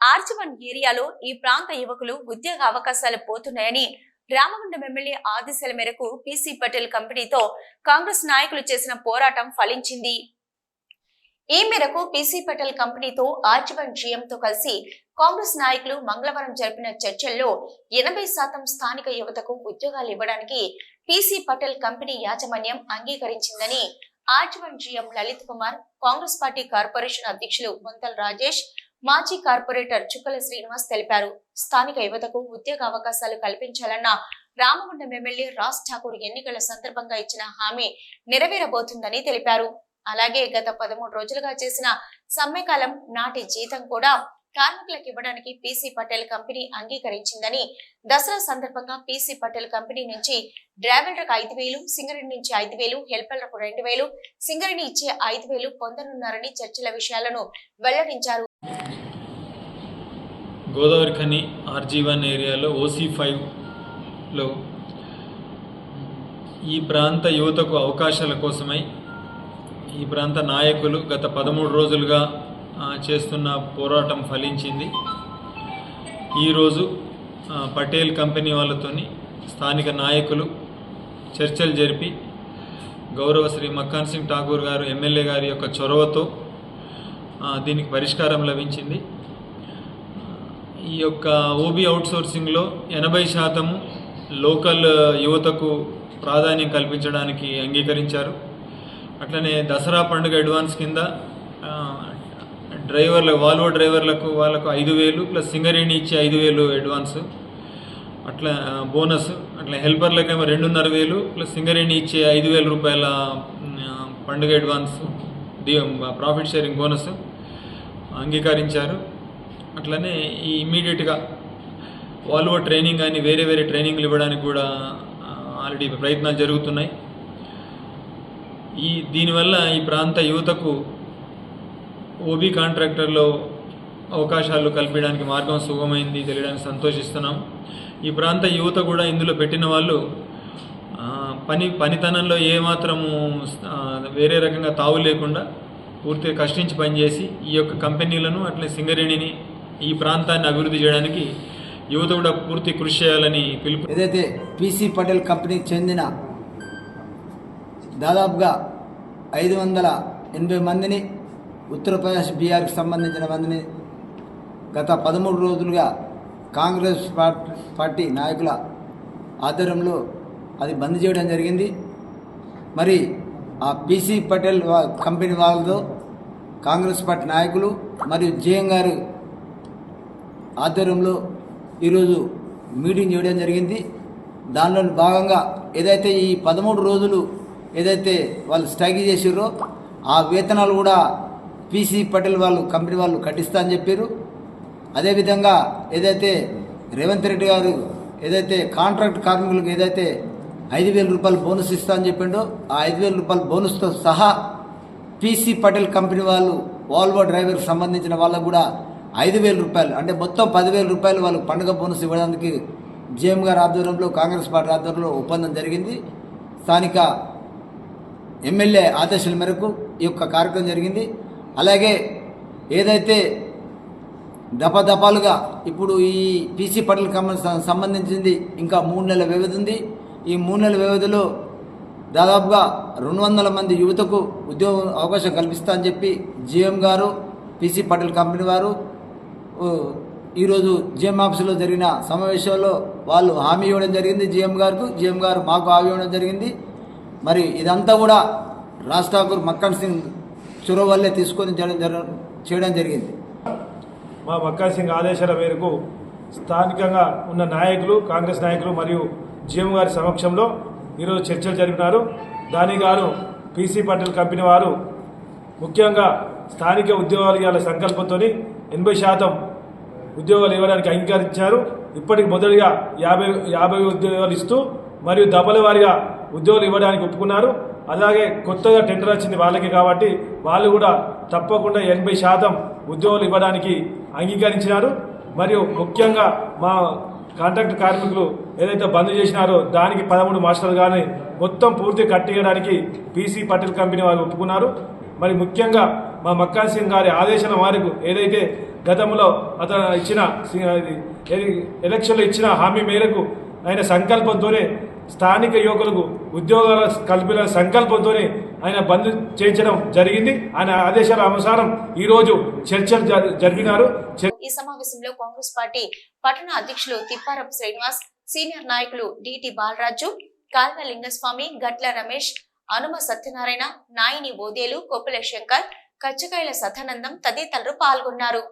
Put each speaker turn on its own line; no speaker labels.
ఆర్చివన్ ఏరియాలో ఈ ప్రాంత యువకులు ఉద్యోగ అవకాశాలు పోతున్నాయని రామగుండం ఎమ్మెల్యే ఆదేశాల మేరకు పీసీ పటేల్ కంపెనీతో కాంగ్రెస్ నాయకులు చేసిన పోరాటం ఫలించింది. ఈ మేరకు పీసీ పటేల్ కంపెనీతో ఆర్చివన్ జీఎంతో కలిసి కాంగ్రెస్ నాయకులు మంగళవారం జరిపిన చర్చల్లో ఎనభై శాతం స్థానిక యువతకు ఉద్యోగాలు ఇవ్వడానికి పీసీ పటేల్ కంపెనీ యాజమాన్యం అంగీకరించిందని ఆర్చివన్ GM Lalit Kumar Congress party corporation అధ్యక్షులు ముంతల్ రాజేష్ మాజీ కార్పొరేటర్ చుక్కల శ్రీనివాస్ తెలిపారు. స్థానిక యువతకు ఉద్యోగ అవకాశాలు కల్పించాలన్న రామగుండం ఎమ్మెల్యే రాజ్ ఠాకూర్ ఎన్నికల సందర్భంగా ఇచ్చిన హామీ నెరవేరబోతుందని తెలిపారు. అలాగే గత పదమూడు రోజులుగా చేసిన సమ్మెకాలం నాటి జీతం కూడా కార్మికులకు ఇవ్వడానికి పీసీ పటేల్ కంపెనీ అంగీకరించిందని దసరా సందర్భంగా పీసీ పటేల్ కంపెనీ నుంచి డ్రైవర్లకు ఐదు వేలు సింగరేణి నుంచి ఐదు వేలు హెల్పర్లకు రెండు వేలు సింగరేణి ఇచ్చే ఐదు వేలు పొందనున్నారని చర్చల విషయాలను వెల్లడించారు.
గోదావరి ఖని ఆర్జీ వన్ ఏరియాలో ఓసీ ఫైవ్లో ఈ ప్రాంత యువతకు అవకాశాల కోసమై ఈ ప్రాంత నాయకులు గత పదమూడు రోజులుగా చేస్తున్న పోరాటం ఫలించింది. ఈరోజు పటేల్ కంపెనీ వాళ్ళతోని స్థానిక నాయకులు చర్చలు జరిపి గౌరవ శ్రీ మక్కాన్ సింగ్ ఠాకూర్ గారు ఎమ్మెల్యే గారి యొక్క చొరవతో దీనికి పరిష్కారం లభించింది. ఈ యొక్క ఓబీ అవుట్సోర్సింగ్లో ఎనభై శాతము లోకల్ uh, యువతకు ప్రాధాన్యం కల్పించడానికి అంగీకరించారు. అట్లనే దసరా పండుగ అడ్వాన్స్ కింద డ్రైవర్ల వాల్వో డ్రైవర్లకు వాళ్ళకు ఐదు వేలు ప్లస్ సింగరేణి ఇచ్చే ఐదు వేలు అడ్వాన్స్ అట్లా బోనస్ అట్లా హెల్పర్లకేమో రెండున్నర వేలు ప్లస్ సింగరేణి ఇచ్చే ఐదు వేల రూపాయల పండుగ advance the profit sharing bonus అంగీకరించారు. అట్లనే ఈ ఇమ్మీడియట్గా వాల్వో ట్రైనింగ్ కానీ వేరే వేరే ట్రైనింగ్లు ఇవ్వడానికి కూడా ఆల్రెడీ ప్రయత్నాలు జరుగుతున్నాయి. ఈ దీనివల్ల ఈ ప్రాంత యువతకు ఓబీ కాంట్రాక్టర్లో అవకాశాలు కల్పించడానికి మార్గం సుగమైంది తెలియడానికి సంతోషిస్తున్నాం. ఈ ప్రాంత యువత కూడా ఇందులో పెట్టిన వాళ్ళు పని పనితనంలో ఏమాత్రము వేరే రకంగా తావు లేకుండా పూర్తిగా కష్టించి పనిచేసి ఈ యొక్క కంపెనీలను అట్లే సింగరేణిని ఈ ప్రాంతాన్ని అభివృద్ధి చేయడానికి యువత కూడా పూర్తి కృషి చేయాలని పిలుపు
ఏదైతే పీసీ పటేల్ కంపెనీకి చెందిన దాదాపుగా ఐదు వందల ఎనభై మందిని ఉత్తరప్రదేశ్ బీహార్కి సంబంధించిన మందిని గత పదమూడు రోజులుగా కాంగ్రెస్ పార్టీ పార్టీ నాయకుల ఆధ్వర్యంలో అది బంద్ చేయడం జరిగింది. మరి ఆ పీసీ పటేల్ వా- కంపెనీ వాళ్ళతో కాంగ్రెస్ పార్టీ నాయకులు మరియు జేఎం గారు ఆధ్వర్యంలో ఈరోజు మీటింగ్ చేయడం జరిగింది. దానిలో భాగంగా ఏదైతే ఈ పదమూడు రోజులు ఏదైతే వాళ్ళు స్ట్రైక్ చేసిర్రో ఆ వేతనాలు కూడా పీసీ పటేల్ వాళ్ళు కంపెనీ వాళ్ళు కట్టిస్తా అని చెప్పారు అదేవిధంగా ఏదైతే రేవంత్ రెడ్డి గారు ఏదైతే కాంట్రాక్ట్ కార్మికులకు ఏదైతే ఐదు వేల రూపాయలు బోనస్ ఇస్తా అని చెప్పిండో ఆ ఐదు వేల రూపాయల బోనస్తో సహా పీసీ పటేల్ కంపెనీ వాళ్ళు వాల్వో డ్రైవర్కి సంబంధించిన వాళ్ళకు కూడా ఐదు వేల రూపాయలు అంటే మొత్తం పదివేల రూపాయలు వాళ్ళు పండుగ బోనస్ ఇవ్వడానికి జేఎం గారి ఆధ్వర్యంలో కాంగ్రెస్ పార్టీ ఆధ్వర్యంలో ఒప్పందం జరిగింది. స్థానిక ఎమ్మెల్యే ఆదేశాల మేరకు ఈ యొక్క కార్యక్రమం జరిగింది. అలాగే ఏదైతే దపదపాలుగా ఇప్పుడు ఈ పీసీ పటేల్ సంబంధించింది ఇంకా మూడు నెలల వ్యవధి ఉంది. ఈ మూడు నెలల వ్యవధిలో దాదాపుగా రెండు వందల మంది యువతకు ఉద్యోగ అవకాశం కల్పిస్తా అని చెప్పి జీఎం గారు పీసీ పటేల్ కంపెనీ వారు ఈరోజు జిఎం ఆఫీసులో జరిగిన సమావేశంలో వాళ్ళు హామీ ఇవ్వడం జరిగింది జిఎం గారికి జిఎం గారు మాకు హామీ ఇవ్వడం జరిగింది. మరి ఇదంతా కూడా రాజ్ ఠాకూర్ మక్కన్ సింగ్ చొరవ వల్లే తీసుకొని చేయడం చేయడం జరిగింది.
మా మక్కన్ సింగ్ ఆదేశాల మేరకు స్థానికంగా ఉన్న నాయకులు కాంగ్రెస్ నాయకులు మరియు జిఎం గారి సమక్షంలో ఈరోజు చర్చలు జరిపినారు. దాని గాను పీసీ పటేల్ కంపెనీ వారు ముఖ్యంగా స్థానిక ఉద్యోగాలు ఇవ్వాల సంకల్పంతో ఎనభై శాతం ఉద్యోగాలు ఇవ్వడానికి అంగీకరించారు. ఇప్పటికి మొదటిగా యాభై యాభై ఉద్యోగాలు ఇస్తూ మరియు దబల వారిగా ఉద్యోగాలు ఇవ్వడానికి ఒప్పుకున్నారు. అలాగే కొత్తగా టెండర్ వచ్చింది వాళ్ళకి కాబట్టి వాళ్ళు కూడా తప్పకుండా ఎనభై శాతం ఉద్యోగాలు ఇవ్వడానికి అంగీకరించినారు. మరియు ముఖ్యంగా మా కాంట్రాక్ట్ కార్మికులు ఏదైతే బంద్ చేసినారో దానికి పదమూడు మాస్టర్లు కానీ మొత్తం పూర్తి కట్టియడానికి పీసీ పటేల్ కంపెనీ వాళ్ళు ఒప్పుకున్నారు. మరి ముఖ్యంగా మా మక్కా సింగ్ గారి ఆదేశాల మేరకు ఏదైతే గతంలో అతను ఇచ్చిన ఎలక్షన్లో ఇచ్చిన హామీ మేరకు ఆయన సంకల్పంతోనే స్థానిక యువకులకు ఉద్యోగాల కల్పిన సంకల్పంతోనే ఆయన బంద్ చేయించడం జరిగింది. ఆయన ఆదేశాల అనుసారం రోజు చర్చలు జరిపినారు. చర్-
ఈ సమావేశంలో కాంగ్రెస్ పార్టీ పట్టణ అధ్యక్షులు తిప్పారపు శ్రీనివాస్ సీనియర్ నాయకులు డిటి బాలరాజు కాల్వ లింగస్వామి గట్ల రమేష్ అనుమ సత్యనారాయణ నాయిని ఓదేలు కొప్పుల శంకర్ కచ్చకాయల సదానందం తదితరులు పాల్గొన్నారు.